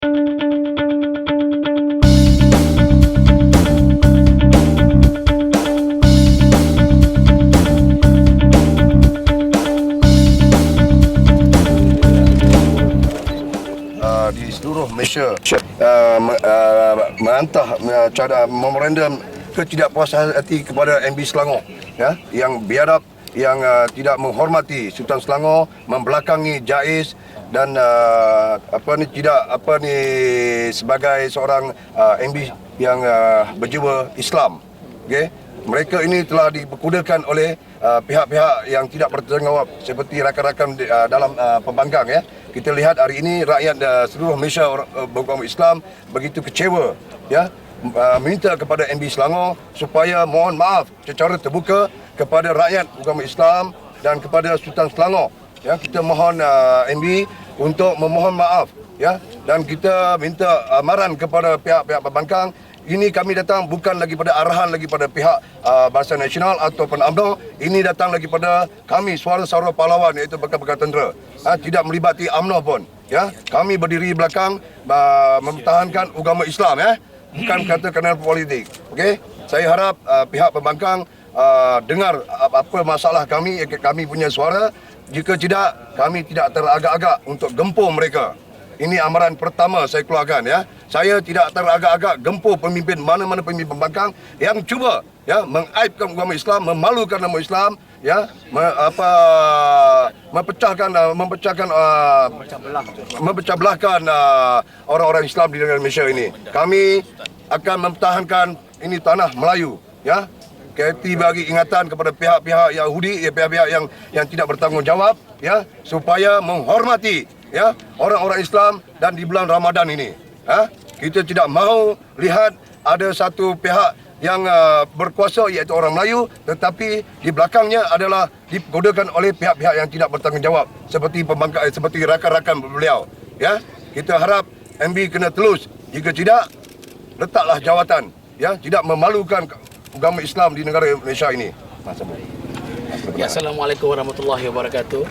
di seluruh Malaysia uh, uh, menghantar uh, cara memorandum ketidakpuasan hati kepada MB Selangor ya yang biadab yang uh, tidak menghormati Sultan Selangor membelakangi Jais dan uh, apa ni tidak apa ni sebagai seorang uh, MB yang uh, berjiwa Islam. Okey? Mereka ini telah diperkudakan oleh uh, pihak-pihak yang tidak bertanggungjawab seperti rakan-rakan uh, dalam uh, pembangkang ya. Kita lihat hari ini rakyat uh, seluruh Malaysia uh, beragama Islam begitu kecewa ya. Uh, minta kepada MB Selangor supaya mohon maaf secara terbuka kepada rakyat agama Islam dan kepada Sultan Selangor ya kita mohon uh, MB untuk memohon maaf ya dan kita minta amaran kepada pihak-pihak pembangkang ini kami datang bukan lagi pada arahan lagi pada pihak uh, Barisan Nasional ataupun UMNO. Ini datang lagi pada kami suara-suara pahlawan iaitu bekas-bekas tentera. Ha, tidak melibati UMNO pun. Ya, kami berdiri belakang uh, mempertahankan agama Islam ya. Bukan kata kerana politik. Okey. Saya harap uh, pihak pembangkang uh, dengar apa masalah kami kami punya suara. Jika tidak, kami tidak teragak-agak untuk gempur mereka. Ini amaran pertama saya keluarkan ya. Saya tidak teragak-agak gempur pemimpin mana-mana pemimpin pembangkang yang cuba ya mengaibkan agama Islam, memalukan nama Islam, ya, me, apa mempecahkan uh, mempecahkan uh, memecah belahkan orang-orang Islam di negara Malaysia ini. Kami akan mempertahankan ini tanah Melayu, ya. KT bagi ingatan kepada pihak-pihak Yahudi, ya, pihak-pihak yang yang tidak bertanggungjawab, ya, supaya menghormati ya orang-orang Islam dan di bulan Ramadan ini. Ha? Kita tidak mahu lihat ada satu pihak yang uh, berkuasa iaitu orang Melayu tetapi di belakangnya adalah digodakan oleh pihak-pihak yang tidak bertanggungjawab seperti pembangkang eh, seperti rakan-rakan beliau ya kita harap MB kena telus jika tidak letaklah jawatan ya tidak memalukan agama Islam di negara Malaysia ini Ya, Assalamualaikum warahmatullahi wabarakatuh.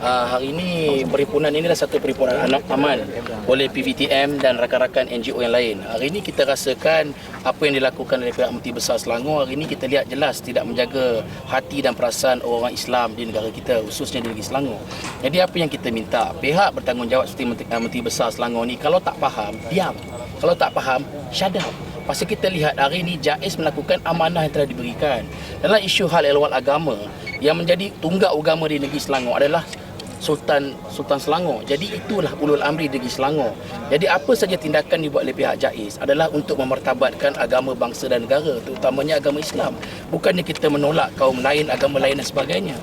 Uh, hari ini perhimpunan ini adalah satu perhimpunan anak aman oleh PVTM dan rakan-rakan NGO yang lain. Hari ini kita rasakan apa yang dilakukan oleh pihak Menteri Besar Selangor hari ini kita lihat jelas tidak menjaga hati dan perasaan orang Islam di negara kita khususnya di negeri Selangor. Jadi apa yang kita minta? Pihak bertanggungjawab seperti Menteri, uh, Menteri Besar Selangor ni kalau tak faham, diam. Kalau tak faham, shut up. Pasal kita lihat hari ini Jais melakukan amanah yang telah diberikan. Dalam isu hal ehwal agama yang menjadi tunggak agama di negeri Selangor adalah Sultan Sultan Selangor. Jadi itulah ulul amri negeri Selangor. Jadi apa saja tindakan dibuat oleh pihak Jais adalah untuk memertabatkan agama bangsa dan negara, terutamanya agama Islam. Bukannya kita menolak kaum lain, agama lain dan sebagainya.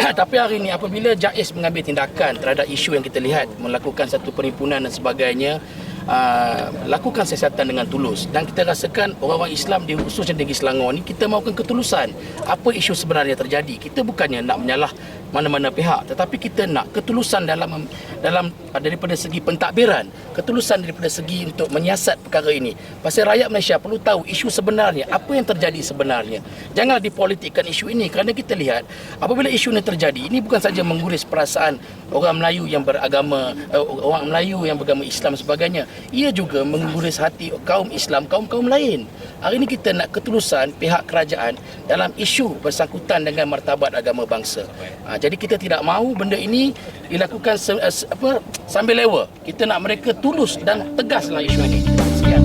Tapi hari ini apabila Jais mengambil tindakan terhadap isu yang kita lihat melakukan satu perhimpunan dan sebagainya uh, lakukan siasatan dengan tulus. Dan kita rasakan orang-orang Islam di khususnya negeri Selangor ni kita mahukan ketulusan apa isu sebenarnya terjadi. Kita bukannya nak menyalah mana-mana pihak. Tetapi kita nak ketulusan dalam dalam uh, daripada segi pentadbiran ketulusan daripada segi untuk menyiasat perkara ini. Pasal rakyat Malaysia perlu tahu isu sebenarnya apa yang terjadi sebenarnya. Janganlah dipolitikkan isu ini kerana kita lihat apabila isu ini terjadi ini bukan saja mengguris perasaan orang Melayu yang beragama uh, orang Melayu yang beragama Islam sebagainya. Ia juga mengguris hati kaum Islam kaum-kaum lain. Hari ini kita nak ketulusan pihak kerajaan dalam isu bersangkutan dengan martabat agama bangsa. Ha, jadi kita tidak mahu benda ini dilakukan se, se, apa sambil lewa. Kita nak mereka tulus dan tegas dalam isu ini. Sekian